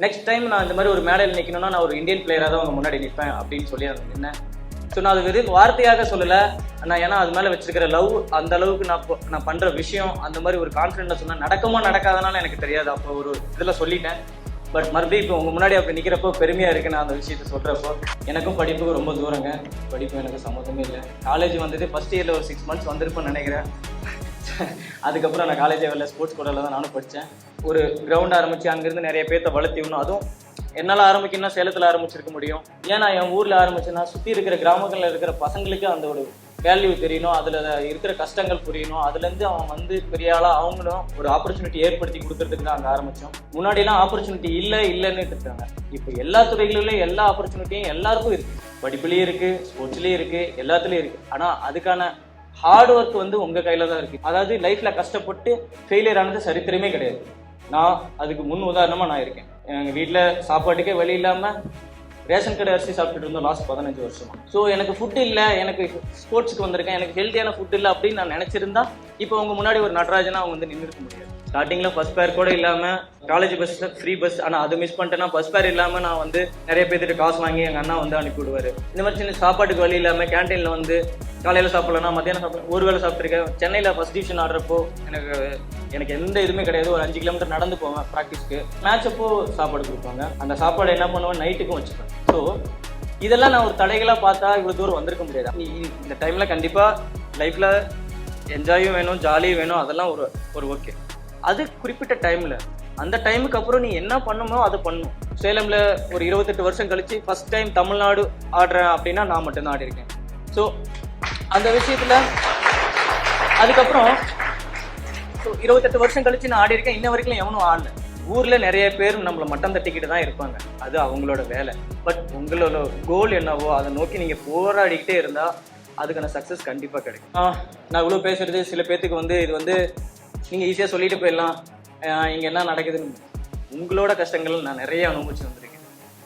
Next time நான் இந்த மாதிரி ஒரு மேடையில் நிற்கணும்னா நான் ஒரு இந்தியன் பிளேயராக தான் உங்க முன்னாடி நிற்பேன் அப்படின்னு சொல்லி நான் நின்னேன். ஸோ நான் அது வெறும் வார்த்தையாக சொல்லலை. நான் ஏன்னா அது மேலே வச்சிருக்கிற லவ் அந்த அளவுக்கு நான் இப்போ- நான் பண்ணுற விஷயம் அந்த மாதிரி ஒரு கான்ஃபிடென்ட்டாக சொன்னால் நடக்குமா நடக்காதனால எனக்கு தெரியாது. அப்போ ஒரு இதில் சொல்லிட்டேன். பட் மறுபடியும் இப்போ உங்கள் முன்னாடி அப்படி நிற்கிறப்போ பெருமையாக இருக்கு நான் அந்த விஷயத்த சொல்கிறப்போ எனக்கும் படிப்புக்கு ரொம்ப தூரங்க. படிப்பு எனக்கு சம்மந்தமே இல்லை. காலேஜ் வந்தது ஃபஸ்ட் இயரில் ஒரு சிக்ஸ் மந்த்ஸ் வந்திருப்பேன்னு நினைக்கிறேன். அதுக்கப்புறம் நான் காலேஜ் லெவலில் ஸ்போர்ட்ஸ் கோடால தான் நானும் படித்தேன் ஒரு கிரவுண்ட் ஆரம்பித்து அங்கேருந்து நிறைய பேர்த்த வளர்த்தி விடணும். அதுவும் என்னால் ஆரம்பிக்கணும்னா சேலத்தில் ஆரம்பிச்சிருக்க முடியும். ஏன் நான் என் ஊரில் ஆரம்பிச்சேன்னா சுற்றி இருக்கிற கிராமங்களில் இருக்கிற பசங்களுக்கு அந்த ஒரு வேல்யூ தெரியணும். அதில் இருக்கிற கஷ்டங்கள் புரியணும். அதுலேருந்து அவன் வந்து பெரிய ஆளாக அவங்களும் ஒரு ஆப்பர்ச்சுனிட்டி ஏற்படுத்தி கொடுக்கறதுக்கு தான் அங்கே ஆரம்பித்தோம் முன்னாடிலாம் ஆப்பர்ச்சுனிட்டி இல்லை இல்லைன்னு இருக்காங்க இப்போ எல்லா துறைகளிலும் எல்லா ஆப்பர்ச்சுனிட்டியும் எல்லாருக்கும் இருக்குது படிப்புலேயும் இருக்குது ஸ்போர்ட்ஸ்லேயும் இருக்குது எல்லாத்துலேயும் இருக்குது ஆனால் அதுக்கான ஹார்ட் ஒர்க் வந்து உங்க கையில தான் இருக்கு. அதாவது லைஃப்ல கஷ்டப்பட்டு ஃபெயிலியர் ஆனது சரித்திரமே கிடையாது. நான் அதுக்கு முன் உதாரணமா நான் இருக்கேன். எங்க வீட்டுல சாப்பாட்டுக்கே வழி இல்லாம ரேஷன் கடை அரிசி சாப்பிட்டுட்டு இருந்தோம் லாஸ்ட் பதினஞ்சு வருஷமா. ஸோ எனக்கு ஃபுட் இல்லை எனக்கு ஸ்போர்ட்ஸுக்கு வந்திருக்கேன் எனக்கு ஹெல்த்தியான ஃபுட் இல்லை அப்படின்னு நான் நினைச்சிருந்தா இப்போ உங்க முன்னாடி ஒரு நடராஜனா அவங்க வந்து நின்றுக்க முடியாது. ஸ்டார்டிங்ல ஃபர்ஸ்ட் பேர் கூட இல்லாம காலேஜ் பஸ்ஸில் ஃப்ரீ பஸ் ஆனா அது மிஸ் பண்ணிட்டேன்னா ஃபர்ஸ்ட் பேர் இல்லாம நான் வந்து நிறைய பேர்த்துட்டு காசு வாங்கி எங்க அண்ணா வந்து அனுப்பி விடுவாரு இந்த மாதிரி சின்ன சாப்பாட்டுக்கு வழி இல்லாம கேன்டீன்ல வந்து காலையில சாப்பிடலன்னா மத்தியானம் சாப்பிட ஒரு வேளை சாப்பிட்டுருக்கேன். சென்னையில ஃபர்ஸ்ட் டிவிஷன் ஆடுறப்போ எனக்கு எனக்கு எந்த இதுவுமே கிடையாது. ஒரு அஞ்சு கிலோமீட்டர் நடந்து போவேன் ப்ராக்டிஸ்க்கு மேட்ச் அப்போ சாப்பாடு கொடுப்பாங்க. அந்த சாப்பாடு என்ன பண்ணுவேன்? நைட்டுக்கும் வச்சுப்பேன். ஸோ இதெல்லாம் நான் ஒரு தடைகளாக பார்த்தா இவ்வளோ தூரம் வந்திருக்க முடியாது. இந்த டைமில் கண்டிப்பாக லைஃப்பில் என்ஜாயும் வேணும் ஜாலியும் வேணும். அதெல்லாம் ஒரு ஒரு ஓகே அது குறிப்பிட்ட டைமில் அந்த டைமுக்கு அப்புறம் நீ என்ன பண்ணுமோ அதை பண்ணும். சேலமில் ஒரு இருபத்தெட்டு வருஷம் கழிச்சு ஃபர்ஸ்ட் டைம் தமிழ்நாடு ஆடுறேன் அப்படின்னா நான் மட்டும்தான் ஆடிருக்கேன் ஸோ அந்த விஷயத்தில் அதுக்கப்புறம் ஸோ இருபத்தெட்டு வருஷம் கழிச்சு நான் ஆடி இருக்கேன் இன்ன வரைக்கும் எவனும் ஆடல. ஊர்ல நிறைய பேர் நம்மளை மட்டம் தட்டிக்கிட்டு தான் இருப்பாங்க. அது அவங்களோட வேலை. பட் உங்களோட கோல் என்னவோ அதை நோக்கி நீங்க போராடிக்கிட்டே இருந்தா அதுக்கான சக்ஸஸ் கண்டிப்பா கிடைக்கும். நான் இவ்வளோ பேசுறது சில பேர்த்துக்கு வந்து இது வந்து நீங்க ஈஸியா சொல்லிட்டு போயிடலாம். இங்கே இங்க என்ன நடக்குதுன்னு. உங்களோட கஷ்டங்கள் நான் நிறைய அனுபவிச்சு வந்திருக்கேன்.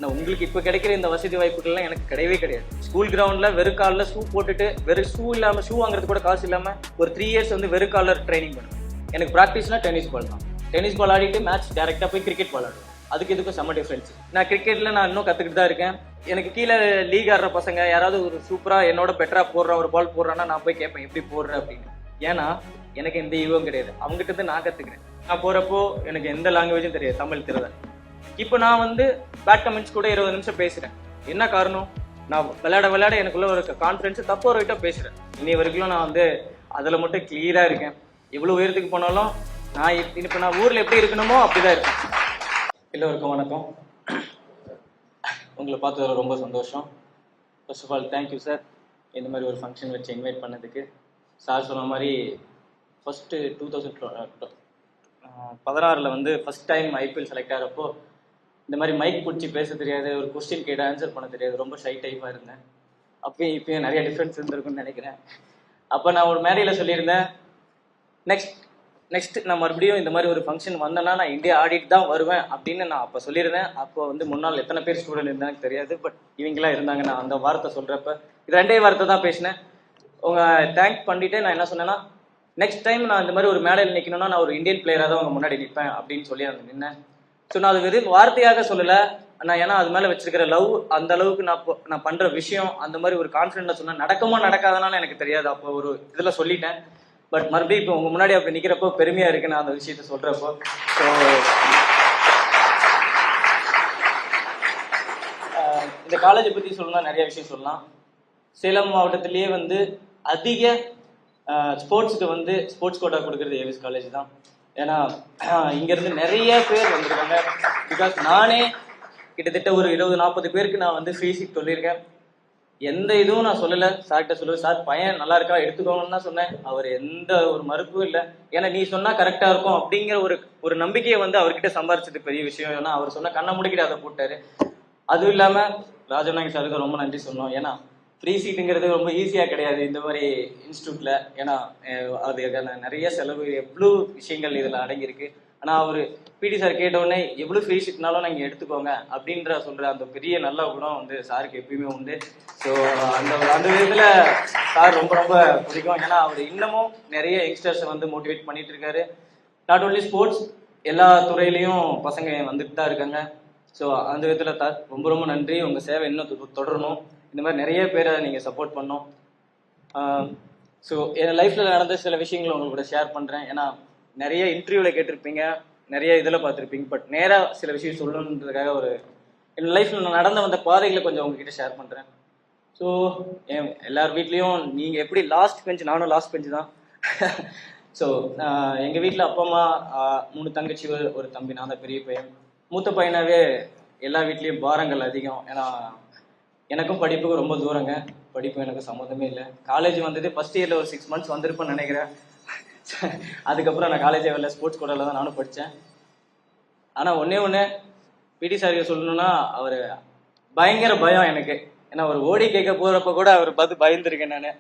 நான் உங்களுக்கு இப்போ கிடைக்கிற இந்த வசதி வாய்ப்புகள்லாம் எனக்கு கிடையவே கிடையாது. ஸ்கூல் கிரவுண்டில் வெறும் காலில் ஷூ போட்டுட்டு வெறும் ஷூ இல்லாமல் ஷூ வாங்குறது கூட காசு இல்லாமல் ஒரு த்ரீ இயர்ஸ் வந்து வெறும் காலர் ட்ரைனிங் பண்ணுவேன். எனக்கு ப்ராக்டிஸ்னா டென்னிஸ் பால் தான். டென்னிஸ் பால் ஆடிட்டு மேட்ச் டேரெக்டாக போய் கிரிக்கெட் பால் ஆடுவேன். அதுக்கு இதுக்கும் செம்ம டிஃப்ரென்ஸ் நான் கிரிக்கெட்டில் நான் இன்னும் கற்றுக்கிட்டு தான் இருக்கேன். எனக்கு கீழே லீக் ஆடுற பசங்க யாராவது ஒரு சூப்பராக என்னோட பெட்டரா போடுற ஒரு பால் போடுறான்னா நான் போய் கேட்பேன் எப்படி போடுற? அப்படின்னு. ஏன்னா எனக்கு எந்த ஈவும் கிடையாது. அவங்ககிட்ட இருந்து நான் கற்றுக்கிறேன் நான் போகிறப்போ எனக்கு எந்த லாங்குவேஜும் தெரியாது. தமிழ் தெரியாது. இப்போ நான் வந்து பேட் கமெண்ட்ஸ் கூட இருபது நிமிஷம் பேசுகிறேன் என்ன காரணம்? நான் விளையாட விளையாட எனக்குள்ள ஒரு கான்ஃபிடன்ஸ் தப்பு ஒரு விட்டா பேசுகிறேன் இனி வரைக்கும் நான் வந்து அதில் மட்டும் கிளியராக இருக்கேன். எவ்வளோ உயரத்துக்கு போனாலும் நான் இப்ப- இப்போ நான் ஊரில் எப்படி இருக்கணுமோ அப்படிதான் இருக்கேன். எல்லோருக்கும் வணக்கம். உங்களை பார்த்ததில் ரொம்ப சந்தோஷம். First of all thank you sir இந்த மாதிரி ஒரு ஃபங்க்ஷன் வச்சு இன்வைட் பண்ணதுக்கு. சார் சொன்ன மாதிரி ஃபஸ்ட்டு டூ தௌசண்ட் பதினாறில் வந்து ஃபஸ்ட் டைம் ஐபிஎல் செலக்ட் ஆகிறப்போ இந்த மாதிரி மைக் பிடிச்சி பேச தெரியாது ஒரு கொஸ்டின் கேட்டு ஆன்சர் பண்ண தெரியாது. ரொம்ப ஷை டைப்பாக இருந்தேன். அப்பயும் இப்பயும் நிறைய டிஃப்ரென்ஸ் இருந்திருக்குன்னு நினைக்கிறேன். அப்போ நான் ஒரு மேடையில் சொல்லியிருந்தேன் நெக்ஸ்ட் நெக்ஸ்ட் நான் மறுபடியும் இந்த மாதிரி ஒரு ஃபங்க்ஷன் வந்தேன்னா நான் இந்தியா ஆடிட்டு தான் வருவேன் அப்படின்னு நான் அப்போ சொல்லியிருந்தேன். அப்போ வந்து முன்னால் எத்தனை பேர் ஸ்டூடெண்ட் இருந்தாங்க தெரியாது பட் இவங்களாம் இருந்தாங்க. நான் அந்த வார்த்தை சொல்கிறப்ப இது ரெண்டே வார்த்தை தான் பேசினேன். உங்கள் தேங்க் பண்ணிட்டு நான் என்ன சொன்னேன்னா நெக்ஸ்ட் டைம் நான் இந்த மாதிரி ஒரு மேடையில் நிற்கணும்னா நான் ஒரு இந்தியன் பிளேயராக தான் அவங்க முன்னாடி நிற்பேன் அப்படின்னு சொல்லி அந்த நின்னேன். ஸோ நான் அது வெறும் வார்த்தையாக சொல்லலை. நான் ஏன்னா அது மேலே வச்சிருக்கிற லவ் அந்த அளவுக்கு நான் இப்போ- நான் பண்ணுற விஷயம் அந்த மாதிரி ஒரு கான்ஃபிடென்ட்டாக சொன்னேன் நடக்குமா நடக்காதனால எனக்கு தெரியாது. அப்போ ஒரு இதில் சொல்லிட்டேன். பட் மறுபடியும் இப்போ உங்கள் முன்னாடி அப்படி நிற்கிறப்போ பெருமையாக இருக்கு நான் அந்த விஷயத்த சொல்கிறப்போ ஸோ இந்த காலேஜை பற்றி சொல்லணும்னா நிறைய விஷயம் சொல்லலாம். சேலம் மாவட்டத்திலேயே வந்து அதிக ஸ்போர்ட்ஸுக்கு வந்து ஸ்போர்ட்ஸ் கோட்டா கொடுக்குறது ஏவிஸ் காலேஜ் தான். ஏன்னா இங்கேருந்து நிறைய பேர் வந்திருக்காங்க. பிகாஸ் நானே கிட்டத்தட்ட ஒரு இருபது நாற்பது பேருக்கு நான் வந்து ஃப்ரீ சொல்லியிருக்கேன். எந்த இதுவும் நான் சொல்லலை. சார்கிட்ட சொல்லு சார் பையன் நல்லா இருக்கா? எடுத்துக்கோங்கன்னு தான் சொன்னேன். அவர் எந்த ஒரு மறுப்பும் இல்லை. ஏன்னா நீ சொன்னால் கரெக்டாக இருக்கும். அப்படிங்கிற ஒரு ஒரு நம்பிக்கையை வந்து அவர்கிட்ட சம்பாரிச்சது பெரிய விஷயம். ஏன்னா அவர் சொன்ன கண்ணை முடிக்கிட்டு அதை போட்டாரு. அதுவும் இல்லாமல் ராஜநாயகி சாருக்கு ரொம்ப நன்றி சொன்னோம் ஏன்னா ஃப்ரீ சீட்டுங்கிறது ரொம்ப ஈஸியாக கிடையாது இந்த மாதிரி இன்ஸ்டியூட்டில் ஏன்னா அதுக்கான நிறைய செலவு எவ்வளோ விஷயங்கள் இதில் அடங்கியிருக்கு. ஆனால் அவர் பிடி சார் கேட்ட உடனே ஃப்ரீ சீட்னாலும் நீங்கள் எடுத்துக்கோங்க அப்படின்ற சொல்கிற அந்த பெரிய நல்ல குணம் வந்து சாருக்கு எப்பயுமே உண்டு. ஸோ அந்த அந்த விதத்தில் சார் ரொம்ப ரொம்ப பிடிக்கும். ஏன்னா அவர் இன்னமும் நிறைய யங்ஸ்டர்ஸை வந்து மோட்டிவேட் பண்ணிட்டு இருக்காரு. நாட் ஓன்லி ஸ்போர்ட்ஸ் எல்லா துறையிலையும் பசங்க வந்துட்டு தான் இருக்காங்க. ஸோ அந்த விதத்தில் சார் ரொம்ப ரொம்ப நன்றி. உங்கள் சேவை இன்னும் தொ- தொடரணும். இந்த மாதிரி நிறைய பேரை நீங்கள் சப்போர்ட் பண்ணோம் ஸோ என் லைஃப்பில் நடந்த சில விஷயங்களை உங்களுக்கு கூட ஷேர் பண்ணுறேன் ஏன்னா நிறைய இன்டர்வியூவில் கேட்டிருப்பீங்க நிறைய இதில் பார்த்துருப்பீங்க. பட் நேராக சில விஷயம் சொல்லணுன்றதுக்காக ஒரு என் லைஃப்பில் நான் நடந்த வந்த பாதைகளை கொஞ்சம் உங்ககிட்ட ஷேர் பண்ணுறேன் ஸோ என் எல்லார் வீட்லேயும் நீங்கள் எப்படி லாஸ்ட் பெஞ்ச் நானும் லாஸ்ட் பெஞ்ச் தான். ஸோ எங்கள் வீட்டில் அப்பா அம்மா மூணு தங்கச்சி ஒரு ஒரு தம்பி நான் தான் பெரிய பையன். மூத்த பையனாவே எல்லா வீட்லேயும் பாரங்கள் அதிகம். ஏன்னா எனக்கும் படிப்புக்கு ரொம்ப தூரங்க. படிப்பு எனக்கு சம்மந்தமே இல்லை. காலேஜ் வந்தது ஃபர்ஸ்ட் இயரில் ஒரு சிக்ஸ் மந்த்ஸ் வந்திருப்பேன்னு நினைக்கிறேன். அதுக்கப்புறம் நான் காலேஜே வரல ஸ்போர்ட்ஸ் கோட்டாவில் தான் நானும் படித்தேன் ஆனால் ஒன்றே ஒன்று பிடி சார் சொல்லணும்னா அவர் பயங்கர பயம் எனக்கு. ஏன்னா ஒரு ஓடி கேட்க போகிறப்ப கூட அவர் பார்த்து பயந்துருக்கேன் நான்.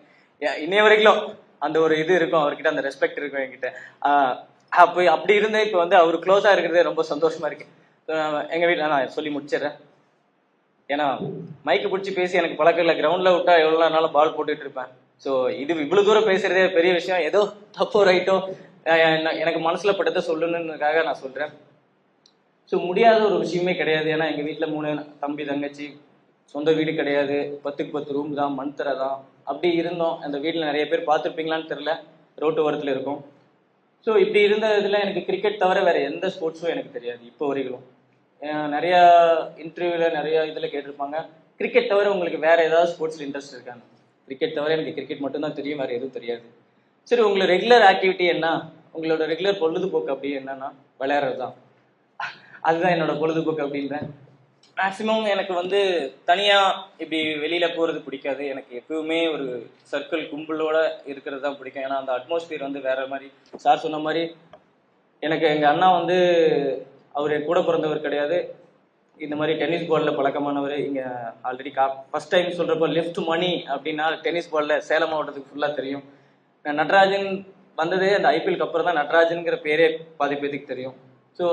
இன்னைய வரைக்கும் அந்த ஒரு இது இருக்கும். அவர்கிட்ட அந்த ரெஸ்பெக்ட் இருக்கும் என்கிட்ட. அப்போ அப்படி இருந்தே இப்போ வந்து அவர் க்ளோஸாக இருக்கிறதே ரொம்ப சந்தோஷமாக இருக்கு. எங்கள் வீட்டில் நான் சொல்லி முடிச்சிடுறேன். ஏன்னா மைக்கு பிடிச்சி பேசி எனக்கு பழக்கம் இல்லை. கிரவுண்டில் விட்டா எவ்வளோ நேரம் பால் போட்டுட்டு இருப்பேன். ஸோ இது இவ்வளோ தூரம் பேசுறதே பெரிய விஷயம். ஏதோ தப்போ ரைட்டோ எனக்கு மனசில் பட்டதை சொல்லணுன்றதுக்காக நான் சொல்கிறேன் ஸோ முடியாத ஒரு விஷயமே கிடையாது. ஏன்னா எங்கள் வீட்டில் மூணு தம்பி தங்கச்சி சொந்த வீடு கிடையாது. பத்துக்கு பத்து ரூம் தான் மண் தான். அப்படி இருந்தோம். அந்த வீட்டில் நிறைய பேர் பார்த்துருப்பீங்களான்னு தெரில ரோட்டு ஓரத்தில் இருக்கும். ஸோ இப்படி இருந்த இதில் எனக்கு கிரிக்கெட் தவிர வேறு எந்த ஸ்போர்ட்ஸும் எனக்கு தெரியாது இப்போ வரைக்கும். நிறைய இன்டர்வியூவில் நிறைய இதில் கேட்டிருப்பாங்க. கிரிக்கெட் தவிர உங்களுக்கு வேற ஏதாவது ஸ்போர்ட்ஸில் இன்ட்ரெஸ்ட் இருக்காங்க கிரிக்கெட் தவிர எனக்கு கிரிக்கெட் மட்டும்தான் தெரியும் வேற எதுவும் தெரியாது. சரி உங்களோட ரெகுலர் ஆக்டிவிட்டி என்ன? உங்களோட ரெகுலர் பொழுதுபோக்கு அப்படி என்னன்னா விளையாடுறது தான் அதுதான் என்னோட பொழுதுபோக்கு அப்படின்றேன் மேக்ஸிமம் எனக்கு வந்து தனியா இப்படி வெளியில போறது பிடிக்காது. எனக்கு எப்பவுமே ஒரு சர்க்கிள் கும்பலோட இருக்கிறது தான் பிடிக்கும். ஏன்னா அந்த அட்மாஸ்பியர் வந்து வேற மாதிரி. சார் சொன்ன மாதிரி எனக்கு எங்க அண்ணா வந்து அவர் என் கூட பிறந்தவர் கிடையாது. இந்த மாதிரி டென்னிஸ் பால்ல பழக்கமானவர் இங்க ஆல்ரெடி கா ஃபர்ஸ்ட் டைம் சொல்றப்போ லெஃப்ட் மணி அப்படின்னா டென்னிஸ் பால்ல சேலம் மாவட்டத்துக்கு ஃபுல்லா தெரியும். நட்ராஜன் வந்ததே அந்த ஐபிஎல்க்கு அப்புறம் தான் நட்ராஜனுங்கிற பேரே பாதி தெரியும். ஸோ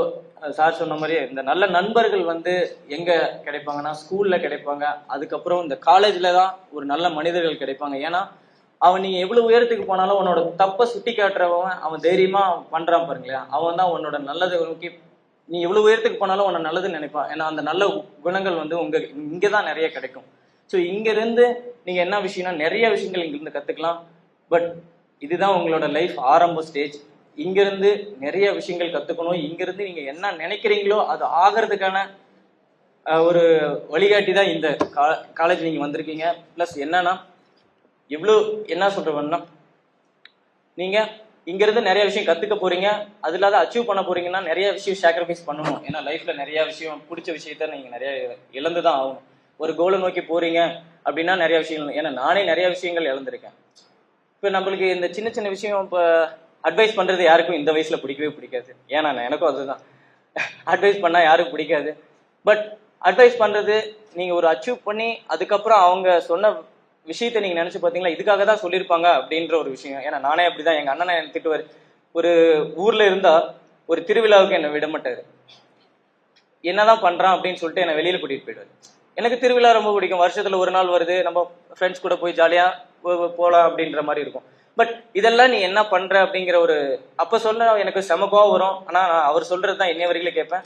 சார் சொன்ன மாதிரி இந்த நல்ல நண்பர்கள் வந்து எங்க கிடைப்பாங்கன்னா ஸ்கூல்ல கிடைப்பாங்க. அதுக்கப்புறம் இந்த காலேஜ்ல தான் ஒரு நல்ல மனிதர்கள் கிடைப்பாங்க. ஏன்னா அவன் நீங்கள் எவ்வளவு உயரத்துக்கு போனாலும் உன்னோட தப்பை சுட்டி காட்டுறவன் அவன் தைரியமா பண்றான் பாருங்களேன். அவன் தான் உன்னோட நல்லதை நோக்கி நீ எவ்வளவு உயரத்துக்கு போனாலும் உன்னை நல்லதுன்னு நினைப்பான் ஏன்னா அந்த நல்ல குணங்கள் வந்து உங்க இங்கே தான் நிறைய கிடைக்கும். ஸோ இங்க இருந்து நீங்க என்ன விஷயம்னா நிறைய விஷயங்கள் இங்கேருந்து கற்றுக்கலாம் கத்துக்கலாம். பட் இதுதான் உங்களோட லைஃப் ஆரம்ப ஸ்டேஜ் இங்கேருந்து நிறைய விஷயங்கள் கத்துக்கணும். இங்கேருந்து நீங்கள் நீங்க என்ன நினைக்கிறீங்களோ அது ஆகிறதுக்கான ஒரு வழிகாட்டி தான் இந்த காலேஜ் நீங்க வந்திருக்கீங்க. ப்ளஸ் என்னன்னா எவ்வளோ என்ன சொல்றேன்னா நீங்கள் இங்க இருந்து நிறைய விஷயம் கத்துக்க போறீங்க. அது இல்லாத அச்சீவ் பண்ண போறீங்கன்னா நிறைய விஷயம் சாக்ரிஃபைஸ் பண்ணணும். ஏன்னா லைஃப்ல நிறைய விஷயம் பிடிச்ச விஷயத்த நீங்க நிறைய இழந்து தான் ஆகணும். ஒரு கோலை நோக்கி போறீங்க அப்படின்னா நிறைய விஷயங்கள் ஏன்னா நானே நிறைய விஷயங்கள் இழந்திருக்கேன். இப்போ நம்மளுக்கு இந்த சின்ன சின்ன விஷயம் இப்போ அட்வைஸ் பண்றது யாருக்கும் இந்த வயசுல பிடிக்கவே பிடிக்காது. ஏன்னா நான் எனக்கும் அதுதான். அட்வைஸ் பண்ணா யாருக்கும் பிடிக்காது. பட் அட்வைஸ் பண்றது நீங்க ஒரு அச்சீவ் பண்ணி அதுக்கப்புறம் அவங்க சொன்ன விஷயத்தை நீங்க நினைச்சு பாத்தீங்களா இதுக்காக தான் சொல்லியிருப்பாங்க அப்படின்ற ஒரு விஷயம். ஏன்னா நானே அப்படிதான் எங்க அண்ணனை என்ன திட்டுவாரு. ஒரு ஊர்ல இருந்தா ஒரு திருவிழாவுக்கு என்னை விட மாட்டாரு. என்னதான் பண்றான் அப்படின்னு சொல்லிட்டு என்னை வெளியில கூட்டிட்டு போயிடுவாரு. எனக்கு திருவிழா ரொம்ப பிடிக்கும். வருஷத்துல ஒரு நாள் வருது நம்ம ஃப்ரெண்ட்ஸ் கூட போய் ஜாலியா போலாம் அப்படின்ற மாதிரி இருக்கும். பட் இதெல்லாம் நீ என்ன பண்ற அப்படிங்கிற ஒரு அப்ப சொல்ல எனக்கு செம கோவம் வரும். ஆனா நான் அவர் சொல்றது தான் இன்னைய வரைக்கும் கேட்பேன்.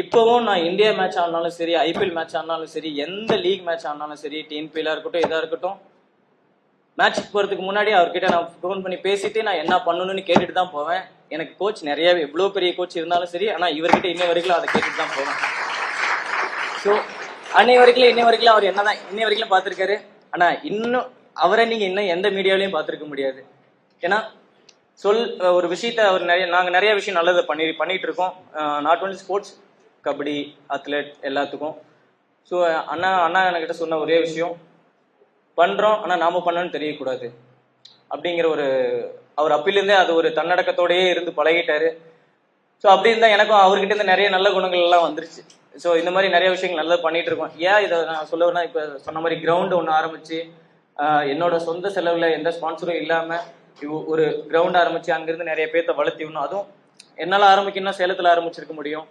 இப்போவும் நான் இந்தியா மேட்ச் ஆனாலும் சரி ஐபிஎல் மேட்ச் ஆனாலும் சரி எந்த லீக் மேட்ச் ஆனாலும் சரி டிஎன்பிஎல்லா இருக்கட்டும் இதாக இருக்கட்டும் மேட்ச்சுக்கு போகிறதுக்கு முன்னாடி அவர்கிட்ட நான் ஃபோன் பண்ணி பேசிட்டு நான் என்ன பண்ணணும்னு கேட்டுட்டு தான் போவேன். எனக்கு கோச் நிறைய எவ்வளோ பெரிய கோச் இருந்தாலும் சரி ஆனால் இவர்கிட்ட இன்னை வரைக்கும் அதை கேட்டுட்டு தான் போவேன். ஸோ அன்னை வரைக்கும் இன்னை வரைக்கும் அவர் என்ன தான் இன்னை வரைக்கும் பார்த்துருக்காரு. ஆனால் இன்னும் அவரை நீங்கள் இன்னும் எந்த மீடியாவிலையும் பார்த்துருக்க முடியாது. ஏன்னா சொல் ஒரு விஷயத்த அவர் நிறைய நாங்கள் நிறைய விஷயம் நல்லதை பண்ணி பண்ணிட்டு இருக்கோம். Not only sports kabaddi athlete எல்லாத்துக்கும். ஸோ அண்ணா அண்ணா என்கிட்ட சொன்ன ஒரே விஷயம் பண்ணுறோம் ஆனால் நாம பண்ணணும்னு தெரியக்கூடாது. அப்படிங்கிற ஒரு அவர் அப்பிலிருந்தே அது ஒரு தன்னடக்கத்தோடயே இருந்து பழகிட்டாரு. ஸோ அப்படி இருந்தால் எனக்கும் அவர்கிட்ட இருந்து நிறைய நல்ல குணங்கள் எல்லாம் வந்துருச்சு. ஸோ இந்த மாதிரி நிறைய விஷயங்கள் நல்லா பண்ணிட்டு இருக்கோம். ஏன் இதை நான் சொல்லுவேன்னா இப்போ சொன்ன மாதிரி கிரவுண்டு ஒன்று ஆரம்பிச்சு என்னோட சொந்த செலவில் எந்த ஸ்பான்சரும் இல்லாமல் இவ்- ஒரு கிரவுண்ட் ஆரம்பிச்சு அங்கிருந்து நிறைய பேர்த்த வளர்த்தி விடணும். அதுவும் என்னால் ஆரம்பிக்கணும்னா சேலத்தில் ஆரம்பிச்சிருக்க முடியும்.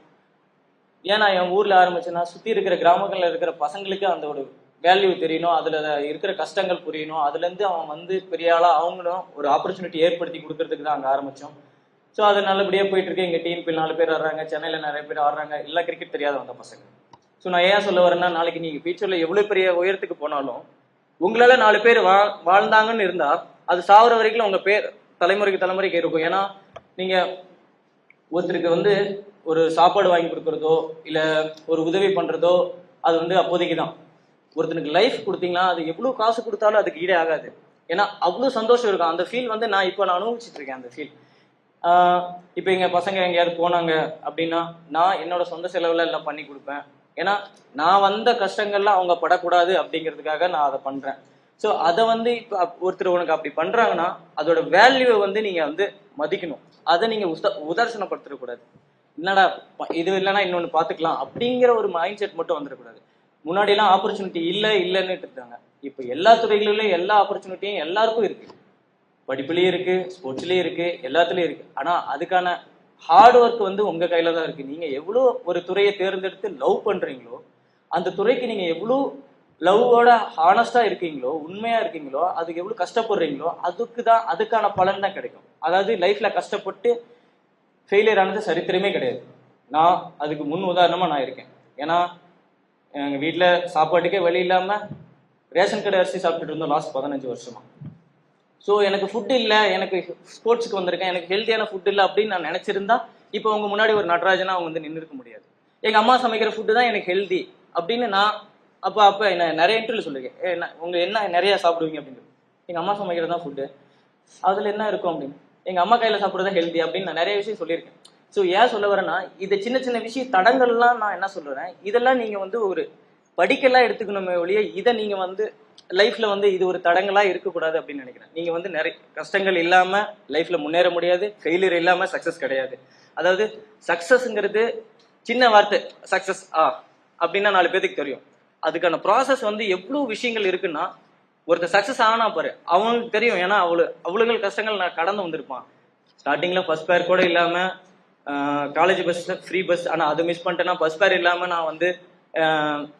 ஏன் நான் என் ஊர்ல ஆரம்பிச்சேன்னா சுத்தி இருக்கிற கிராமங்கள்ல இருக்கிற பசங்களுக்கு அந்த ஒரு வேல்யூ தெரியணும் அதுல இருக்கிற கஷ்டங்கள் புரியணும். அதுல இருந்து அவன் வந்து பெரிய ஆளா அவங்களும் ஒரு ஆப்பர்ச்சுனிட்டி ஏற்படுத்தி கொடுக்கறதுக்கு தான் அங்க ஆரம்பிச்சோம். ஸோ அது நல்லபடியா போயிட்டு இருக்கு. எங்க டீம் நாலு பேர் ஆடுறாங்க சென்னையில நிறைய பேர் ஆடுறாங்க. எல்லாம் கிரிக்கெட் தெரியாத வந்த பசங்க. ஸோ நான் ஏன் சொல்ல வரேன்னா நாளைக்கு நீங்க ஃபியூச்சர்ல எவ்வளவு பெரிய உயரத்துக்கு போனாலும் உங்களால நாலு பேர் வா வாழ்ந்தாங்கன்னு இருந்தா அது சாவர வரைக்கும் உங்க பேர் தலைமுறைக்கு தலைமுறைக்கு இருக்கும். ஏன்னா நீங்க ஒருத்தருக்கு வந்து ஒரு சாப்பாடு வாங்கி கொடுக்குறதோ இல்லை ஒரு உதவி பண்ணுறதோ அது வந்து அப்போதைக்கு தான் ஒருத்தனுக்கு லைஃப் கொடுத்தீங்கன்னா அது எவ்வளோ காசு கொடுத்தாலும் அதுக்கு ஈடே ஆகாது. ஏன்னா அவ்வளோ சந்தோஷம் இருக்கும். அந்த ஃபீல் வந்து நான் இப்போ நான் அனுபவிச்சுட்டு இருக்கேன் அந்த ஃபீல் இப்போ எங்கள் பசங்க எங்கேயாவது போனாங்க அப்படின்னா நான் என்னோட சொந்த செலவில் எல்லாம் பண்ணி கொடுப்பேன். ஏன்னா நான் வந்த கஷ்டங்கள்லாம் அவங்க படக்கூடாது அப்படிங்கிறதுக்காக நான் அதை பண்ணுறேன் ஸோ அதை வந்து இப்போ ஒருத்தர் உனக்கு அப்படி பண்றாங்கன்னா அதோட வேல்யூவை வந்து நீங்க வந்து மதிக்கணும். அதை நீங்க உத உதாசனப்படுத்திடக்கூடாது என்னடா ப- இது இல்லைன்னா இன்னொன்னு பாத்துக்கலாம் அப்படிங்கிற ஒரு மைண்ட் செட் மட்டும் வந்துடக்கூடாது. முன்னாடி எல்லாம் ஆப்பர்ச்சுனிட்டி இல்லை இல்லைன்னு இருந்தாங்க. இப்போ எல்லா துறைகளிலும் எல்லா ஆப்பர்ச்சுனிட்டியும் எல்லாருக்கும் இருக்கு. படிப்புலயும் இருக்கு ஸ்போர்ட்ஸ்லயும் இருக்கு எல்லாத்துலயும் இருக்கு. ஆனா அதுக்கான ஹார்ட் ஒர்க் வந்து உங்க கையில தான் இருக்கு. நீங்க எவ்வளவு ஒரு துறையை தேர்ந்தெடுத்து லவ் பண்றீங்களோ அந்த துறைக்கு நீங்க எவ்வளவு லவ்வோட ஹானஸ்டா இருக்கீங்களோ உண்மையா இருக்கீங்களோ அதுக்கு எவ்வளவு கஷ்டப்படுறீங்களோ அதுக்கு தான் அதுக்கான பலன் தான் கிடைக்கும். அதாவது லைஃப்ல கஷ்டப்பட்டு ஃபெயிலியர் ஆனது சரித்திரமே கிடையாது. நான் அதுக்கு முன் உதாரணமா நான் இருக்கேன். ஏன்னா எங்க வீட்டில் சாப்பாட்டுக்கே வழி இல்லாம ரேஷன் கடை அரிசி சாப்பிட்டுட்டு இருந்தோம் லாஸ்ட் பதினஞ்சு வருஷமா. ஸோ எனக்கு ஃபுட் இல்லை எனக்கு ஸ்போர்ட்ஸ்க்கு வந்திருக்கேன் எனக்கு ஹெல்த்தியான ஃபுட் இல்லை அப்படின்னு நான் நினைச்சிருந்தா இப்போ உங்க முன்னாடி ஒரு நடராஜனா அவங்க வந்து நின்று இருக்க முடியாது. எங்க அம்மா சமைக்கிற ஃபுட்டு தான் எனக்கு ஹெல்தி அப்படின்னு நான் அப்போ அப்போ என்ன நிறைய இன்டர்வியூ சொல்லியிருக்கேன் ஏ, என்ன உங்க என்ன நிறைய சாப்பிடுவீங்க அப்படின்னு. எங்க அம்மா சமைக்கிறது தான் ஃபுட்டு அதுல என்ன இருக்கும் அப்படின்னு. எங்க அம்மா கையில சாப்பிடுறது ஹெல்தி அப்படின்னு நான் நிறைய விஷயம் சொல்லியிருக்கேன். ஸோ ஏன் சொல்ல வரேன்னா இது சின்ன சின்ன விஷயம் தடங்கள்லாம் நான் என்ன சொல்றேன் இதெல்லாம் நீங்க வந்து ஒரு படிக்கலாம் எடுத்துக்கணுமே ஒழிய இதை நீங்க வந்து லைஃப்ல வந்து இது ஒரு தடங்களா இருக்கக்கூடாது அப்படின்னு நினைக்கிறேன். நீங்க வந்து நிறைய கஷ்டங்கள் இல்லாம லைஃப்ல முன்னேற முடியாது ஃபெயிலியர் இல்லாம சக்சஸ் கிடையாது. அதாவது சக்சஸ்ங்கிறது சின்ன வார்த்தை சக்சஸ் ஆ அப்படின்னா நாலு பேத்துக்கு தெரியும். அதுக்கான ப்ராசஸ் வந்து எவ்வளோ விஷயங்கள் இருக்குன்னா ஒருத்தர் சக்ஸஸ் ஆனா பாரு அவனுக்கு தெரியும். ஏன்னா அவ்வளோ அவ்வளவு கஷ்டங்கள் நான் கடந்து வந்திருப்பான். ஸ்டார்டிங்ல ஃபர்ஸ்ட் பேர் கூட இல்லாம காலேஜ் பஸ்ல ஃப்ரீ பஸ் ஆனா அது மிஸ் பண்ணிட்டேன்னா ஃபர்ஸ்ட் பேர் இல்லாம நான் வந்து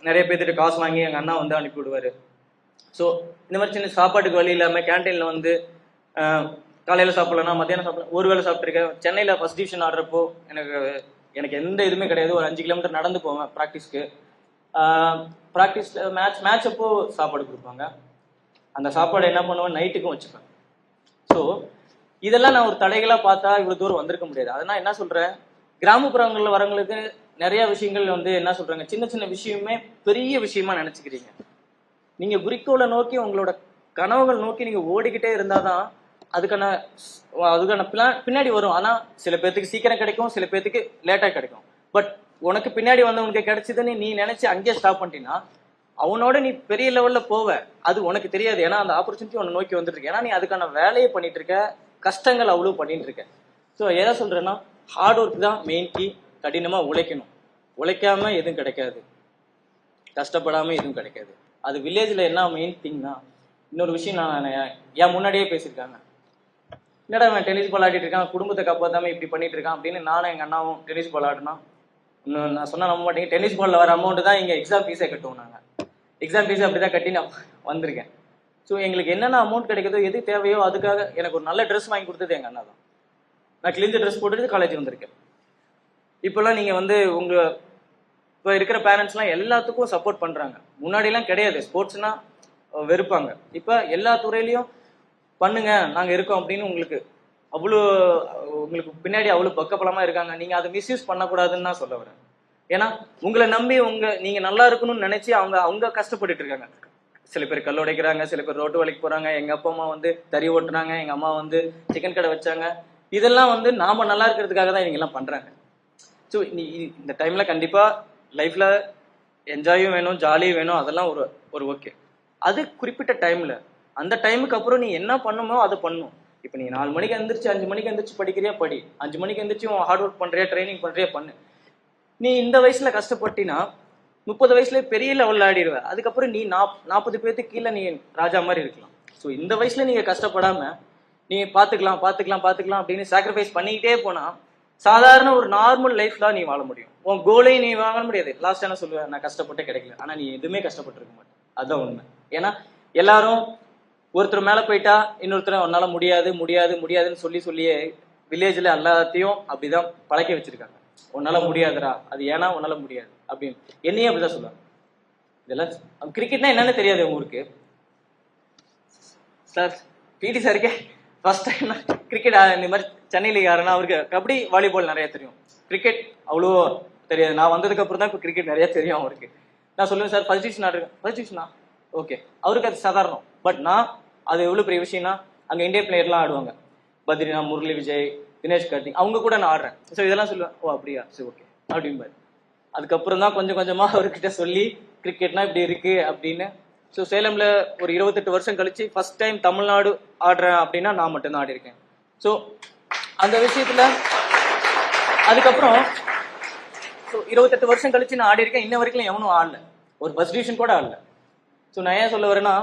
நிறைய பேர்த்துட்டு காசு வாங்கி எங்க அண்ணா வந்து அனுப்பி விடுவாரு. ஸோ இந்த மாதிரி சின்ன சாப்பாட்டுக்கு வழி இல்லாம கேன்டீன்ல வந்து காலையில் காலையில சாப்பிடலன்னா மத்தியானம் சாப்பிடலாம் ஒரு வேளை சாப்பிட்ருக்கேன் சென்னையில ஃபர்ஸ்ட் டிவிஷன் ஆடுறப்போ எனக்கு எனக்கு எந்த இதுவுமே கிடையாது. ஒரு அஞ்சு கிலோமீட்டர் நடந்து போவேன் ப்ராக்டிஸ்க்கு ப்ராக்டிஸ் மேட்ச் மேட்ச் அப்போ சாப்பாடு கொடுப்பாங்க. அந்த சாப்பாடு என்ன பண்ணுவேன்? நைட்டுக்கும் வச்சுப்பேன். ஸோ இதெல்லாம் நான் ஒரு தடைகளாக பார்த்தா இவ்வளோ தூரம் வந்திருக்க முடியாது. அதனால் என்ன சொல்கிறேன் கிராமப்புறங்களில் வரவங்களுக்கு நிறைய விஷயங்கள் வந்து என்ன சொல்கிறாங்க சின்ன சின்ன விஷயமே பெரிய விஷயமா நினச்சிக்கிறீங்க. நீங்கள் குறிக்கோளை நோக்கி உங்களோட கனவுகள் நோக்கி நீங்கள் ஓடிக்கிட்டே இருந்தால் தான் அதுக்கான அதுக்கான பிளான் பின்னாடி வரும். ஆனால் சில பேர்த்துக்கு சீக்கிரம் கிடைக்கும் சில பேர்த்துக்கு லேட்டாக கிடைக்கும். பட் உனக்கு பின்னாடி வந்தவனுக்கு கிடைச்சதுன்னு நீ நினைச்சு அங்கேயே ஸ்டாப் பண்ணிட்டீங்கன்னா அவனோட நீ பெரிய லெவல்ல போவ. அது உனக்கு தெரியாது. ஏன்னா அந்த ஆப்பர்ச்சுனிட்டி உன்னை நோக்கி வந்துட்டு இருக்கு ஏன்னா நீ அதுக்கான வேலையை பண்ணிட்டு இருக்க கஷ்டங்கள் அவ்வளவு பண்ணிட்டு இருக்க ஸோ எதை சொல்றேன்னா ஹார்ட் ஒர்க் தான் மெயின் கீ கடினமா உழைக்கணும். உழைக்காம எதுவும் கிடைக்காது. கஷ்டப்படாம எதுவும் கிடைக்காது. அது வில்லேஜ்ல என்ன மெயின் திங்னா இன்னொரு விஷயம் நான் என் முன்னாடியே பேசியிருக்காங்க. என்னடா அவன் டென்னிஸ் பால் ஆடிட்டு இருக்கான்? குடும்பத்தை காப்பாத்தாம இப்படி பண்ணிட்டு இருக்கான் அப்படின்னு நானும் எங்க அண்ணாவும் டென்னிஸ் பால் ஆடினா இன்னும் நான் சொன்னால் நம்ப மாட்டேங்க. டென்னிஸ் பாலில் வர அமௌண்ட்டு தான் இங்கே எக்ஸாம் ஃபீஸே கட்டுவோம் நாங்கள் எக்ஸாம் ஃபீஸ் அப்படிதான் கட்டி நான் வந்திருக்கேன். ஸோ எங்களுக்கு என்னென்ன அமௌண்ட் கிடைக்குதோ எது தேவையோ அதுக்காக எனக்கு ஒரு நல்ல ட்ரெஸ் வாங்கி கொடுத்தது எங்கள் அண்ணா தான். நான் கிழிஞ்ச ட்ரெஸ் போட்டுட்டு காலேஜ் வந்திருக்கேன். இப்போல்லாம் நீங்கள் வந்து உங்கள் இப்போ இருக்கிற பேரண்ட்ஸ்லாம் எல்லாத்துக்கும் சப்போர்ட் பண்ணுறாங்க முன்னாடிலாம் கிடையாது. ஸ்போர்ட்ஸ்னால் வெறுப்பாங்க. இப்போ எல்லா துறையிலையும் பண்ணுங்க நாங்கள் இருக்கோம் அப்படின்னு உங்களுக்கு அவ்வளோ உங்களுக்கு பின்னாடி அவ்வளோ பக்கப்பலமாக இருக்காங்க. நீங்கள் அதை மிஸ்யூஸ் பண்ணக்கூடாதுன்னு தான் சொல்ல வரேன். ஏன்னா உங்களை நம்பி உங்க நீங்க நல்லா இருக்கணும்னு நினைச்சு அவங்க அவங்க கஷ்டப்பட்டுட்டு இருக்காங்க. சில பேர் கல் உடைக்கிறாங்க சில பேர் ரோட்டு வேலைக்கு போறாங்க எங்க அப்பா அம்மா வந்து தறி ஓட்டுறாங்க எங்க அம்மா வந்து சிக்கன் கடை வச்சாங்க. இதெல்லாம் வந்து நாம நல்லா இருக்கிறதுக்காக தான் இவங்க எல்லாம் பண்றாங்க. ஸோ நீ இந்த டைம்ல கண்டிப்பா லைஃப்ல என்ஜாயும் வேணும் ஜாலியும் வேணும் அதெல்லாம் ஒரு ஒரு ஓகே அது குறிப்பிட்ட டைம்ல அந்த டைமுக்கு அப்புறம் நீ என்ன பண்ணுமோ அதை பண்ணும் இப்போ நீ நாலு மணிக்கு எந்திரிச்சு அஞ்சு மணிக்கு எந்திரிச்சு படிக்கிறியா? படி. அஞ்சு மணிக்கு எந்திரிச்சு ஹார்ட் ஒர்க் பண்ணுறியா ட்ரைனிங் பண்ணுறியா பண்ணு. நீ இந்த வயசுல கஷ்டப்பட்டினா முப்பது வயசுல பெரிய லெவலில் ஆடிடுவ அதுக்கப்புறம் நீ நாப் நாற்பது பேர்த்துக்கு கீழே நீ ராஜா மாதிரி இருக்கலாம். ஸோ இந்த வயசுல நீங்க கஷ்டப்படாம நீ பார்த்துக்கலாம் பார்த்துக்கலாம் பார்த்துக்கலாம் அப்படின்னு சாக்ரிஃபைஸ் பண்ணிக்கிட்டே போனால் சாதாரண ஒரு நார்மல் லைஃப்ல நீ வாழ முடியும். உன் கோலையும் நீ வாழ முடியாது. லாஸ்ட் என்ன சொல்லுவேன் நான் கஷ்டப்பட்டு கிடைக்கல. ஆனா நீ எதுவுமே கஷ்டப்பட்டிருக்க மாட்டேன் அதுதான் உண்மை. ஏன்னா எல்லாரும் ஒருத்தர் மேலே போயிட்டா இன்னொருத்தர் உன்னால முடியாது முடியாது முடியாதுன்னு சொல்லி சொல்லியே வில்லேஜில் எல்லாத்தையும் அப்படிதான் பழக்கி வச்சிருக்காங்க. உன்னால முடியாதுடா. அது ஏன்னா உன்னால முடியாது. அப்படின்னு. என்னையே அப்படிதான் சொல்லுவாங்க. இதெல்லாம் கிரிக்கெட்னா என்னன்னு தெரியாது உங்களுக்கு சார் பிடி சாருக்கே ஃபர்ஸ்ட் டைம் கிரிக்கெட் இந்த மாதிரி சென்னையில் யாருன்னா அவருக்கு கபடி வாலிபால் நிறைய தெரியும். கிரிக்கெட் அவ்வளோ தெரியாது. நான் வந்ததுக்கு அப்புறம் தான் இப்போ கிரிக்கெட் நிறைய தெரியும் அவருக்கு. நான் சொல்லுவேன் சார் ஃபர்ஸ்ட் டிவிஷன் ஆடுறேன் ஃபர்ஸ்ட் ஓகே அவருக்கு அது சாதாரணம். பட் நான் அது எவ்வளோ பெரிய விஷயம்னா அங்கே இந்திய பிளேயர்லாம் ஆடுவாங்க. பத்ரினா முரளி விஜய் தினேஷ் கார்த்திக். அவங்க கூட நான் ஆடுறேன். ஸோ இதெல்லாம் சொல்லுவேன் ஓ அப்படியா? சரி ஓகே அப்படிம்பாரு அதுக்கப்புறம் தான் கொஞ்சம் கொஞ்சமாக அவர்கிட்ட சொல்லி கிரிக்கெட்னா இப்படி இருக்கு அப்படின்னு. ஸோ சேலம்ல ஒரு இருபத்தெட்டு வருஷம் கழிச்சு ஃபர்ஸ்ட் டைம் தமிழ்நாடு ஆடுறேன் அப்படின்னா நான் மட்டும்தான் ஆடிருக்கேன் ஸோ அந்த விஷயத்தில் அதுக்கப்புறம் ஸோ இருபத்தெட்டு வருஷம் கழிச்சு நான் ஆடிருக்கேன் இன்ன வரைக்கும் எவனும் ஆடல. ஒரு ஃபர்ஸ்ட் டிவிஷன் கூட ஆடல. ஸோ நான் ஏன் சொல்ல வரேன்னா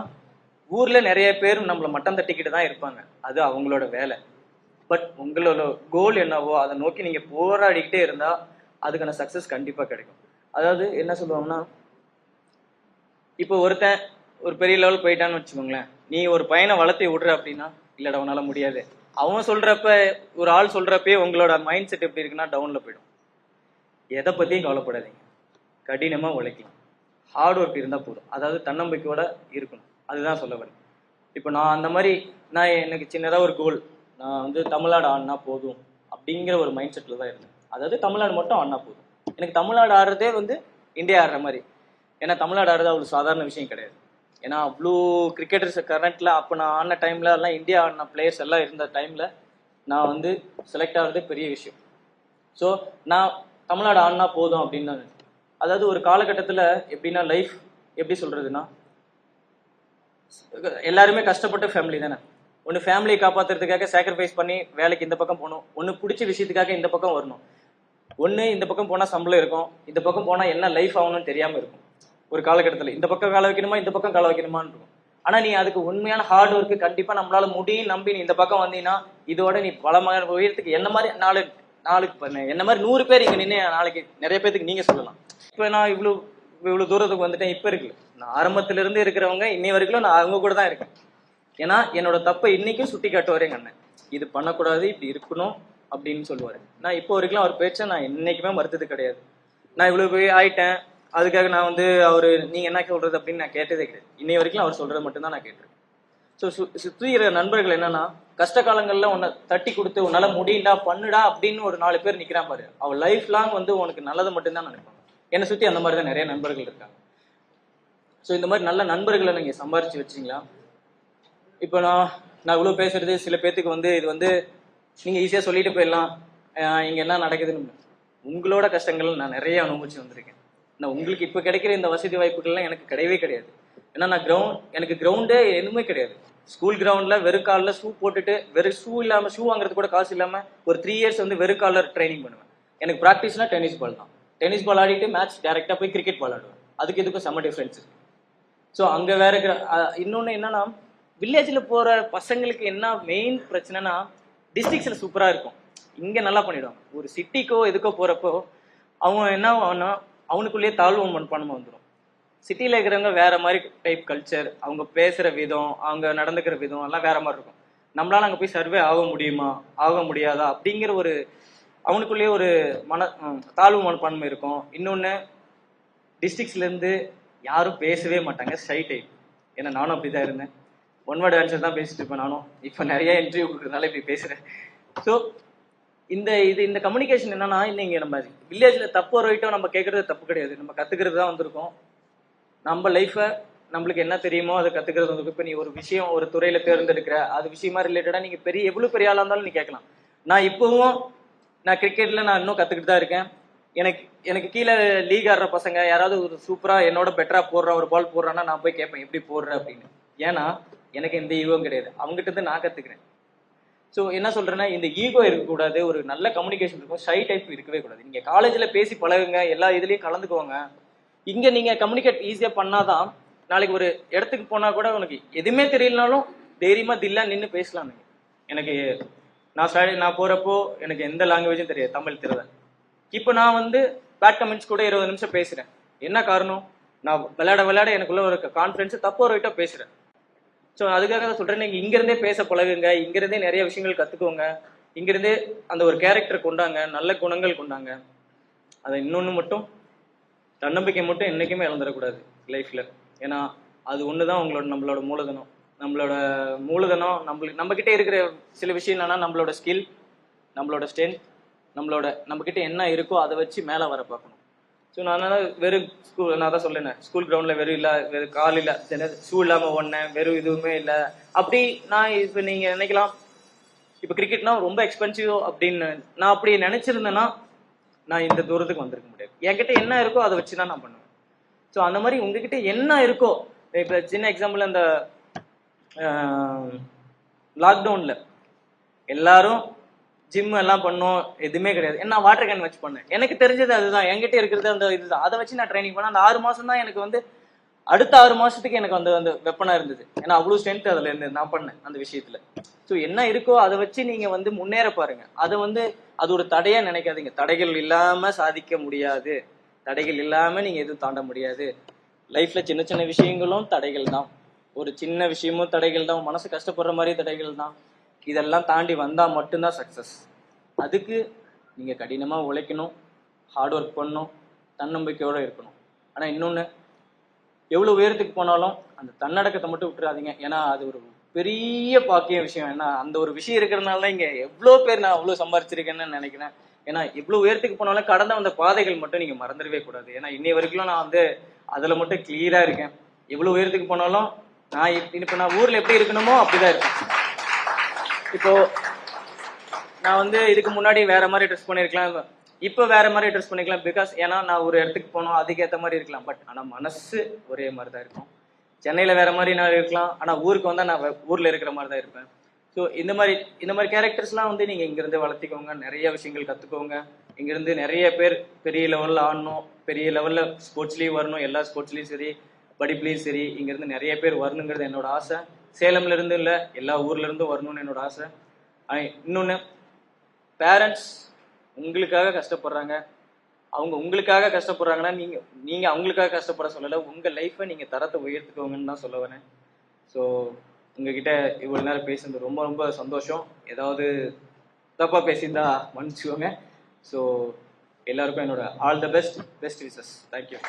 ஊர்ல நிறைய பேர் நம்மளை மட்டம் தட்டிக்கிட்டு தான் இருப்பாங்க. அது அவங்களோட வேலை. பட் உங்களோட கோல் என்னவோ அதை நோக்கி நீங்க போராடிக்கிட்டே இருந்தா அதுக்கான சக்சஸ் கண்டிப்பா கிடைக்கும். அதாவது என்ன சொல்லுவாங்கன்னா இப்போ ஒருத்தன் ஒரு பெரிய லெவல் போயிட்டான்னு வச்சுக்கோங்களேன். நீ ஒரு பையனை வளர்த்தி விடுற அப்படின்னா இல்லடா உன்னால முடியாது. அவன் சொல்றப்ப ஒரு ஆள் சொல்றப்பே உங்களோட மைண்ட் செட் எப்படி இருக்குன்னா டவுன்ல போயிடும். எதை பத்தியும் கவலைப்படாதீங்க. கடினமா உழைக்கலாம். ஹார்ட் ஒர்க் இருந்தா போதும். அதாவது தன்னம்பிக்கையோட இருக்கணும். அதுதான் சொல்ல வரேன். இப்போ நான் அந்த மாதிரி நான் எனக்கு சின்னதாக ஒரு கோல் நான் வந்து தமிழ்நாடு ஆடினா போதும் அப்படிங்கிற ஒரு மைண்ட் செட்டில் தான் இருந்தேன். அதாவது தமிழ்நாடு மட்டும் ஆடினா போதும். எனக்கு தமிழ்நாடு ஆடுறதே வந்து இந்தியா ஆடுற மாதிரி. ஏன்னா தமிழ்நாடு ஆடுறது அவ்வளோ சாதாரண விஷயம் கிடையாது. ஏன்னா அவ்வளோ கிரிக்கெட்டர்ஸ் கரண்ட்டில் அப்போ நான் ஆடின டைமில் எல்லாம் இந்தியா ஆடின பிளேயர்ஸ் எல்லாம் இருந்த டைமில் நான் வந்து செலக்ட் ஆகிறது பெரிய விஷயம். ஸோ நான் தமிழ்நாடு ஆடினா போதும் அப்படின்னு தான் அதாவது ஒரு காலகட்டத்தில் எப்படின்னா லைஃப் எப்படி சொல்கிறதுன்னா எல்லாருமே கஷ்டப்பட்ட ஃபேமிலி தானே? ஒன்று ஃபேமிலியை காப்பாத்துறதுக்காக சாக்ரிஃபைஸ் பண்ணி வேலைக்கு இந்த பக்கம் போகணும். ஒன்று பிடிச்ச விஷயத்துக்காக இந்த பக்கம் வரணும். ஒன்று இந்த பக்கம் போனால் சம்பளம் இருக்கும். இந்த பக்கம் போனால் என்ன லைஃப் ஆகணும்னு தெரியாமல் இருக்கும். ஒரு காலகட்டத்தில் இந்த பக்கம் கால வைக்கணுமா இந்த பக்கம் கால வைக்கணுமான்னு இருக்கும். ஆனால் நீ அதுக்கு உண்மையான ஹார்ட் ஒர்க்கு கண்டிப்பாக நம்மளால முடியும் நம்பி நீ இந்த பக்கம் வந்தீங்கன்னா இதோட நீ பலமான உயரத்துக்கு என்ன மாதிரி நாலு நாளுக்கு பண்ண என்ன மாதிரி நூறு பேர் இங்கே நின்று நாளைக்கு நிறைய பேர்த்துக்கு நீங்கள் சொல்லலாம். இப்போ நான் இவ்வளோ இவ்வளோ தூரத்துக்கு வந்துட்டேன் இப்போ இருக்கு நான் ஆரம்பத்திலிருந்து இருக்கிறவங்க இன்னை வரைக்கும் நான் அவங்க கூட தான் இருக்கேன். ஏன்னா என்னோட தப்பை இன்னைக்கும் சுட்டி காட்டுவார் எங்க அண்ணன். இது பண்ணக்கூடாது இப்படி இருக்கணும் அப்படின்னு சொல்லுவாரு. நான் இப்போ வரைக்கும் அவர் பேச்சை நான் என்னைக்குமே மறுத்தது கிடையாது. நான் இவ்வளோ போய் ஆயிட்டேன். அதுக்காக நான் வந்து அவர் நீங்க என்ன சொல்றது அப்படின்னு நான் கேட்டதே கிடையாது. இன்னை வரைக்கும் அவர் சொல்கிறது மட்டும்தான் நான் கேட்டிருக்கேன். ஸோ சு இருக்கிற நண்பர்கள் என்னன்னா கஷ்ட காலங்கள்ல உன்னை தட்டி கொடுத்து உன்னால முடியுண்டா பண்ணுடா அப்படின்னு ஒரு நாலு பேர் நிக்கிறான் பாரு. அவள் லைஃப் லாங் வந்து உனக்கு நல்லது மட்டும்தான் நினைப்பாங்க. என்னை சுற்றி அந்த மாதிரி தான் நிறைய நண்பர்கள் இருக்காங்க. ஸோ இந்த மாதிரி நல்ல நண்பர்களை நீங்கள் சம்பாரிச்சு வச்சீங்களா? இப்போ நான் நான் இவ்வளோ பேசுறது சில பேர்த்துக்கு வந்து இது வந்து நீங்கள் ஈஸியாக சொல்லிட்டு போயிடலாம். இங்கே என்ன நடக்குதுன்னு உங்களோட கஷ்டங்கள் நான் நிறைய அனுபவிச்சு வந்திருக்கேன். நான் உங்களுக்கு இப்போ கிடைக்கிற இந்த வசதி வாய்ப்புகள்லாம் எனக்கு கிடையவே கிடையாது. ஏன்னா நான் கிரவுண்ட் எனக்கு கிரவுண்டே எதுவுமே கிடையாது. ஸ்கூல் கிரவுண்டில் வெறும் காலில் ஷூ போட்டுட்டு வெறும் ஷூ இல்லாமல் ஷூ வாங்குறது கூட காசு இல்லாமல் ஒரு த்ரீ இயர்ஸ் வந்து வெறும் காலர் ட்ரைனிங் பண்ணுவேன். எனக்கு ப்ராக்டிஸ்னா டென்னிஸ் பால் தான். டென்னிஸ் பால் ஆடிட்டு மேட்ச் டேரெக்டாக போய் கிரிக்கெட் பால் ஆடுவேன். அதுக்கு இதுக்கும் செம்ம டிஃப்ரென்ஸ் இருக்கு. ஸோ அங்கே வேற இருக்கிற- என்னன்னா வில்லேஜில் போகிற பசங்களுக்கு என்ன மெயின் பிரச்சனைனா டிஸ்ட்ரிக்ஸில் சூப்பராக இருக்கும். இங்கே நல்லா பண்ணிவிடுவாங்க ஒரு சிட்டிக்கோ எதுக்கோ போகிறப்போ அவன் என்ன ஆகும்னா அவனுக்குள்ளேயே தாழ்வு மனப்பான்மை வந்துடும் சிட்டியில் இருக்கிறவங்க வேற மாதிரி டைப் கல்ச்சர் அவங்க பேசுகிற விதம் அவங்க நடந்துக்கிற விதம் எல்லாம் வேற மாதிரி இருக்கும். நம்மளால் அங்கே போய் சர்வே ஆக முடியுமா? ஆக முடியாதா? அப்படிங்கிற ஒரு அவனுக்குள்ளேயே ஒரு மன தாழ்வு மனப்பான்மை இருக்கும். இன்னொன்று டிஸ்ட்ரிக்ஸ்லேருந்து யாரும் பேசவே மாட்டாங்க ஷை டைப் ஏன்னா நானும் அப்படிதான் இருந்தேன். ஒன் வேர்ட் ஆன்சர் தான் பேசிட்டு இருப்பேன் நானும். இப்போ நிறைய இன்டர்வியூ கொடுக்குறதுனால இப்படி பேசுறேன். ஸோ இந்த இது இந்த கம்யூனிகேஷன் என்னன்னா இன்னைக்கு நம்ம வில்லேஜில் தப்பு ரைட்டோ நம்ம கேட்கறது தப்பு கிடையாது. நம்ம கத்துக்கிறது தான் வந்திருக்கோம். நம்ம லைஃப்பை நம்மளுக்கு என்ன தெரியுமோ அதை கத்துக்கிறது வந்து இப்போ நீ ஒரு விஷயம் ஒரு துறையில தேர்ந்தெடுக்கிற அது விஷயமா ரிலேட்டடா நீங்க பெரிய எவ்வளவு பெரிய ஆளா இருந்தாலும் நீ கேட்கலாம். நான் இப்பவும் நான் கிரிக்கெட்ல நான் இன்னும் கத்துக்கிட்டு தான் இருக்கேன். எனக்கு எனக்கு கீழே லீக் ஆடுற பசங்க யாராவது ஒரு சூப்பரா என்னோட பெட்டரா போடுற ஒரு பால் போடுறான்னா நான் போய் கேட்பேன் எப்படி போடுற அப்படின்னு. ஏன்னா எனக்கு எந்த ஈகோவும் கிடையாது. அவங்ககிட்ட இருந்து நான் கத்துக்கிறேன். ஸோ என்ன சொல்றேன்னா இந்த ஈகோ இருக்கக்கூடாது ஒரு நல்ல கம்யூனிகேஷன் இருக்கும் ஷை டைப் இருக்கவே கூடாது. நீங்க காலேஜ்ல பேசி பழகுங்க எல்லா இதுலயும் கலந்துக்குவாங்க இங்க நீங்க கம்யூனிகேட் ஈஸியா பண்ணாதான் நாளைக்கு ஒரு இடத்துக்கு போனா கூட உனக்கு எதுவுமே தெரியலனாலும் தைரியமா தில்லா நின்று பேசலாம் எனக்கு நான் ஸ்டடி நான் போறப்போ எனக்கு எந்த லாங்குவேஜும் தெரியாது தமிழ் தெரியாது இப்போ நான் வந்து பேட் கமெண்ட்ஸ் கூட இருபது நிமிஷம் பேசுறேன். என்ன காரணம்? நான் விளையாட விளையாட எனக்குள்ள ஒரு கான்ஃபிடன்ஸ் ஒரு ரைட்டோ பேசுறேன். ஸோ அதுக்காக தான் சொல்றேன். நீங்க இங்கிருந்தே பேச பழகுங்க. இங்கேருந்தே நிறைய விஷயங்கள் கத்துக்கோங்க. இங்கேருந்தே அந்த ஒரு கேரக்டர் கொண்டாங்க. நல்ல குணங்கள் கொண்டாங்க. அதை இன்னொன்று மட்டும் தன்னம்பிக்கை மட்டும் என்றைக்குமே இழந்துடக்கூடாது லைஃப்பில் ஏன்னா அது ஒன்று தான் உங்களோட நம்மளோட மூலதனம். நம்மளோட மூலதனம் நம்மளுக்கு நம்மக்கிட்ட இருக்கிற சில விஷயம் என்னன்னா நம்மளோட ஸ்கில் நம்மளோட ஸ்ட்ரென்த் நம்மளோட நம்மக்கிட்ட என்ன இருக்கோ அதை வச்சு மேலே வர பார்க்கணும். ஸோ நான் வெறும் ஸ்கூல் நான் தான் சொல்லேன் ஸ்கூல் கிரவுண்டில் வெறும் இல்லை வெறும் கால் இல்லை ஷூ இல்லாமல் ஓடினேன் வெறும் இதுவுமே இல்லை. அப்படி நான் இப்போ நீங்கள் நினைக்கலாம் இப்போ கிரிக்கெட்னா ரொம்ப எக்ஸ்பென்சிவ் அப்படின்னு நான் அப்படி நினைச்சிருந்தேன்னா நான் இந்த தூரத்துக்கு வந்திருக்க முடியாது. என்கிட்ட என்ன இருக்கோ அதை வச்சு தான் நான் பண்ணுவேன். ஸோ அந்த மாதிரி உங்ககிட்ட என்ன இருக்கோ இப்போ சின்ன எக்ஸாம்பிள் அந்த லாக்டவுனில் எல்லாரும் ஜிம் எல்லாம் பண்ணோம் எதுவுமே கிடையாது. என்ன வாட்டர் கேன் வச்சு பண்ணேன். எனக்கு தெரிஞ்சது அதுதான். என்கிட்ட இருக்கிறது அந்த இதுதான். அதை வச்சு நான் ட்ரைனிங் பண்ணேன். அந்த ஆறு மாசம் தான் எனக்கு வந்து அடுத்த ஆறு மாசத்துக்கு எனக்கு அந்த அந்த வெப்பனா இருந்தது. ஏன்னா அவ்வளோ ஸ்ட்ரென்த் அதுல இருந்து நான் பண்ணேன் அந்த விஷயத்துல. ஸோ என்ன இருக்கோ அதை வச்சு நீங்க வந்து முன்னேற பாருங்க. அதை வந்து அது ஒரு தடையா நினைக்காதீங்க. தடைகள் இல்லாம சாதிக்க முடியாது. தடைகள் இல்லாம நீங்க எதுவும் தாண்ட முடியாது. லைஃப்ல சின்ன சின்ன விஷயங்களும் தடைகள் தான். ஒரு சின்ன விஷயமும் தடைகள் தான். மனசு கஷ்டப்படுற மாதிரி தடைகள் தான். இதெல்லாம் தாண்டி வந்தால் மட்டும்தான் சக்ஸஸ் அதுக்கு நீங்கள் கடினமாக உழைக்கணும் ஹார்ட் ஒர்க் பண்ணணும் தன்னம்பிக்கையோடு இருக்கணும். ஆனால் இன்னொன்று எவ்வளோ உயரத்துக்கு போனாலும் அந்த தன்னடக்கத்தை மட்டும் விட்டுறாதீங்க. ஏன்னா அது ஒரு பெரிய பாக்கிய விஷயம். ஏன்னா அந்த ஒரு விஷயம் இருக்கிறதுனால தான் இங்கே எவ்வளோ பேர் நான் அவ்வளோ சம்பாரிச்சிருக்கேன்னு நினைக்கிறேன். ஏன்னா இவ்வளோ உயரத்துக்கு போனாலும் கடந்த வந்த பாதைகள் மட்டும் நீங்கள் மறந்துடவே கூடாது. ஏன்னா இன்னை வரைக்கும் நான் வந்து அதில் மட்டும் கிளியராக இருக்கேன். எவ்வளோ உயரத்துக்கு போனாலும் நான் இப்போ நான் ஊரில் எப்படி இருக்கணுமோ அப்படிதான் இருக்கேன். இப்போ நான் வந்து இதுக்கு முன்னாடி வேற மாதிரி ட்ரெஸ் பண்ணிருக்கலாம். இப்போ வேற மாதிரி ட்ரெஸ் பண்ணிக்கலாம். பிகாஸ் ஏன்னா நான் ஒரு இடத்துக்கு போனோம் அதுக்கேற்ற மாதிரி இருக்கலாம். பட் ஆனா மனசு ஒரே மாதிரி தான் இருக்கும். சென்னையில வேற மாதிரி நான் இருக்கலாம். ஆனா ஊருக்கு வந்தா நான் வே- ஊர்ல இருக்கிற மாதிரி தான் இருப்பேன். ஸோ இந்த மாதிரி இந்த மாதிரி கேரக்டர்ஸ்லாம் வந்து நீங்க இங்கிருந்து வளர்த்திக்கோங்க. நிறைய விஷயங்கள் கத்துக்கோங்க. இங்கிருந்து நிறைய பேர் பெரிய லெவல்ல ஆடணும். பெரிய லெவல்ல ஸ்போர்ட்ஸ்லயும் வரணும். எல்லா ஸ்போர்ட்ஸ்லயும் சரி படிப்புலயும் சரி இங்கிருந்து நிறைய பேர் வரணுங்கிறது என்னோட ஆசை. சேலம்ல இருந்து இல்ல எல்லா ஊர்ல இருந்தும் வரணும்னு என்னோட ஆசை. இன்னொன்று இன்னொன்னு பேரண்ட்ஸ் உங்களுக்காக கஷ்டப்படுறாங்க. அவங்க உங்களுக்காக கஷ்டப்படுறாங்கன்னா நீங்க நீங்க அவங்களுக்காக கஷ்டப்பட சொல்லல உங்க லைஃப்பை நீங்க தரத்தை உயர்த்துக்கோங்கன்னு தான் சொல்ல வரேன். ஸோ உங்ககிட்ட இவ்வளவு நேரம் பேசுனது ரொம்ப ரொம்ப சந்தோஷம். ஏதாவது தப்பா பேசியிருந்தா மன்னிச்சுக்கோங்க. ஸோ எல்லாருக்கும் என்னோட all the best best wishes thank you